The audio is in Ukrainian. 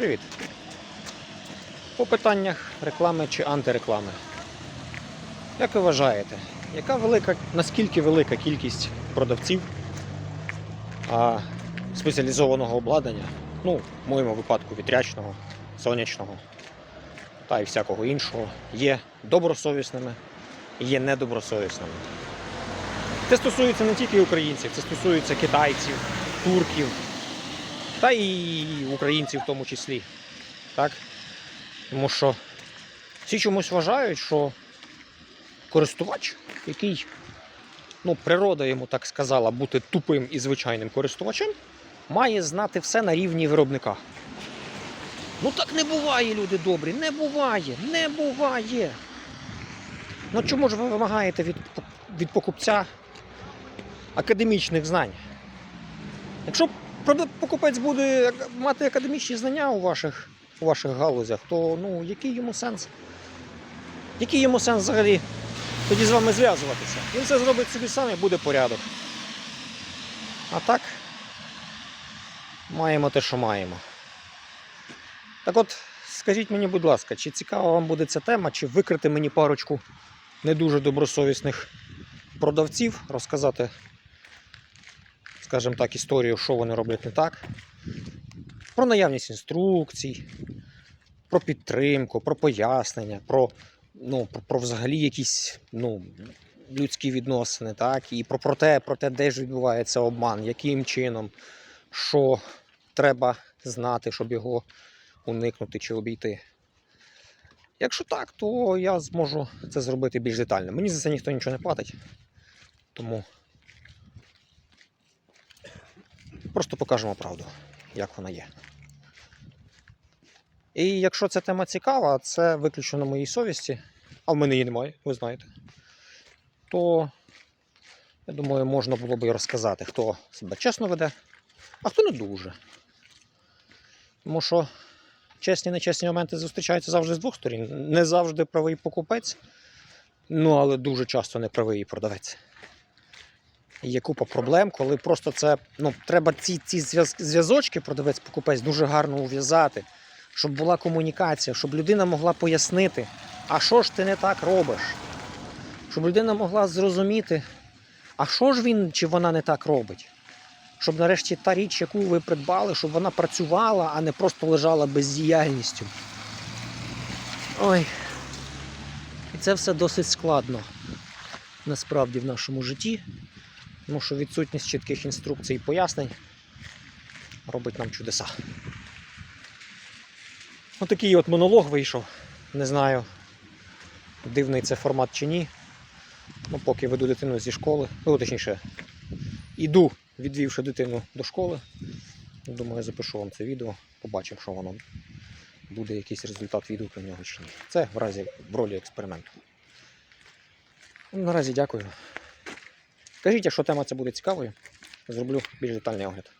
Привіт. По питаннях реклами чи антиреклами. Як ви вважаєте, яка велика, наскільки велика кількість продавців а, спеціалізованого обладнання, ну, в моєму випадку вітрячного, сонячного та й всякого іншого, є добросовісними є недобросовісними? Це стосується не тільки українців, це стосується китайців, турків, та і українців в тому числі. Так? Тому що всі чомусь вважають, що користувач, який, ну, природа йому так сказала, бути тупим і звичайним користувачем, має знати все на рівні виробника. Ну так не буває, люди добрі, не буває, не буває. Ну чому ж ви вимагаєте від, від покупця академічних знань? Якщо покупець буде мати академічні знання у ваших, у ваших галузях, то ну, який йому сенс? Який йому сенс взагалі тоді з вами зв'язуватися? Він це зробить собі сам і буде порядок. А так, маємо те, що маємо. Так от, скажіть мені, будь ласка, чи цікава вам буде ця тема, чи викрити мені парочку не дуже добросовісних продавців, розказати скажімо так, історію, що вони роблять не так. Про наявність інструкцій, про підтримку, про пояснення, про, ну, про, про взагалі якісь ну, людські відносини, так? і про, про, те, про те, де ж відбувається обман, яким чином, що треба знати, щоб його уникнути чи обійти. Якщо так, то я зможу це зробити більш детально. Мені за це ніхто нічого не платить. Тому Просто покажемо правду, як вона є. І якщо ця тема цікава, це виключно на моїй совісті, а в мене її немає, ви знаєте, то я думаю, можна було б і розказати, хто себе чесно веде, а хто не дуже. Тому що чесні нечесні моменти зустрічаються завжди з двох сторін. Не завжди правий покупець, ну але дуже часто не правий продавець. Є купа проблем, коли просто це ну, треба ці ці зв'язочки, продавець-покупець, дуже гарно ув'язати, щоб була комунікація, щоб людина могла пояснити, а що ж ти не так робиш? Щоб людина могла зрозуміти, а що ж він чи вона не так робить. Щоб нарешті та річ, яку ви придбали, щоб вона працювала, а не просто лежала бездіяльністю. Ой. І це все досить складно насправді в нашому житті. Тому що відсутність чітких інструкцій і пояснень робить нам чудеса. Отакий от монолог вийшов. Не знаю, дивний це формат чи ні. Ну, поки веду дитину зі школи, ну, точніше, іду, відвівши дитину до школи. Думаю, запишу вам це відео, побачимо, що воно буде якийсь результат відео про нього чи ні. Це в разі в ролі експерименту. Наразі дякую. Кажіть, якщо тема ця буде цікавою, зроблю більш детальний огляд.